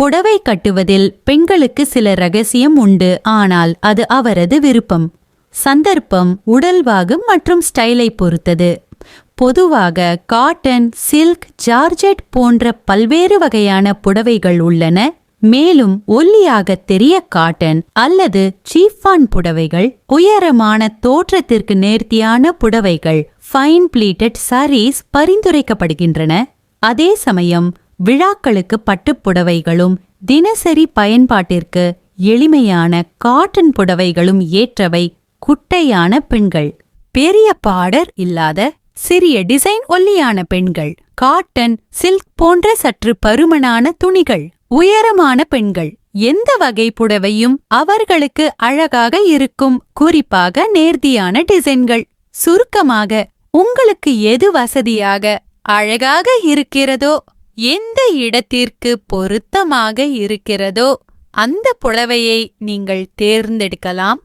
புடவை கட்டுவதில் பெண்களுக்கு சில ரகசியம் உண்டு. ஆனால் அது அவரது விருப்பம். சந்தர்ப்பம் உடல்வாகு மற்றும் ஸ்டைலை பொறுத்தது. பொதுவாக காட்டன் சில்க் ஜார்ஜெட் போன்ற பல்வேறு வகையான புடவைகள் உள்ளன. மேலும் ஒல்லியாக தெரிய காட்டன் அல்லது சீஃபான் புடவைகள் உயரமான தோற்றத்திற்கு நேர்த்தியான புடவைகள் ஃபைன் பிளீட்டட் சாரீஸ் பரிந்துரைக்கப்படுகின்றன. அதே சமயம் விழாக்களுக்கு பட்டுப் புடவைகளும் தினசரி பயன்பாட்டிற்கு எளிமையான காட்டன் புடவைகளும் ஏற்றவை குட்டையான பெண்கள். பெரிய பாடர் இல்லாத சிறிய டிசைன் ஒல்லியான பெண்கள். காட்டன் சில்க் போன்ற சற்று பருமனான துணிகள். உயரமான பெண்கள். எந்த வகை புடவையும் அவர்களுக்கு அழகாக இருக்கும் குறிப்பாக நேர்த்தியான டிசைன்கள். சுருக்கமாக உங்களுக்கு எது வசதியாக அழகாக இருக்கிறதோ எந்த இடத்திற்கு பொருத்தமாக இருக்கிறதோ அந்த புடவையை நீங்கள் தேர்ந்தெடுக்கலாம்.